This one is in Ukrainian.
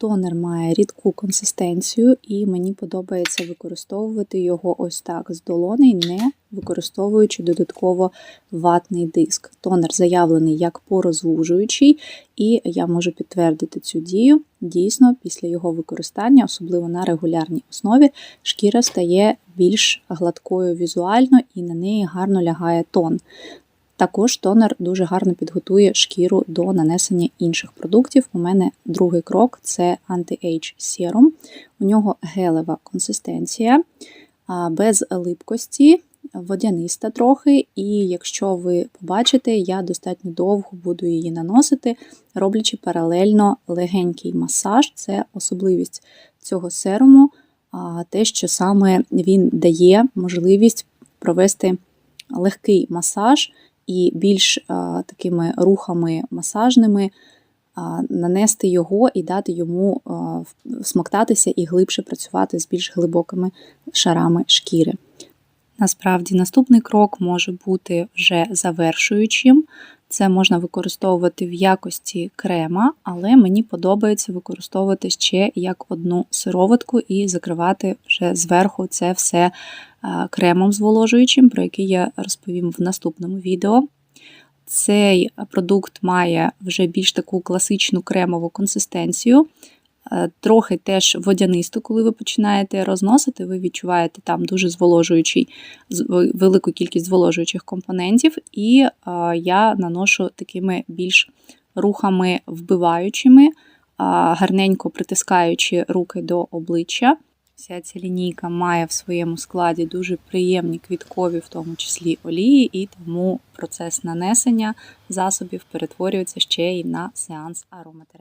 Тонер має рідку консистенцію, і мені подобається використовувати його ось так з долоней, не використовуючи додатково ватний диск. Тонер заявлений як порозвужуючий, і я можу підтвердити цю дію. Дійсно, після його використання, особливо на регулярній основі, шкіра стає більш гладкою візуально і на неї гарно лягає тон. Також тонер дуже гарно підготує шкіру до нанесення інших продуктів. У мене другий крок це Anti-Age Serum. У нього гелева консистенція, без липкості, водяниста трохи, і якщо ви побачите, я достатньо довго буду її наносити, роблячи паралельно легенький масаж. Це особливість цього серуму, те, що саме він дає можливість провести легкий масаж і більш такими рухами масажними нанести його і дати йому смоктатися і глибше працювати з більш глибокими шарами шкіри. Насправді, наступний крок може бути вже завершуючим. Це можна використовувати в якості крема, але мені подобається використовувати ще як одну сироватку і закривати вже зверху це все кремом зволожуючим, про який я розповім в наступному відео. Цей продукт має вже більш таку класичну кремову консистенцію, трохи теж водянисту, коли ви починаєте розносити, ви відчуваєте там дуже зволожуючий, велику кількість зволожуючих компонентів, і я наношу такими більш рухами вбиваючими, гарненько притискаючи руки до обличчя. Вся ця лінійка має в своєму складі дуже приємні квіткові, в тому числі олії, і тому процес нанесення засобів перетворюється ще й на сеанс ароматерапії.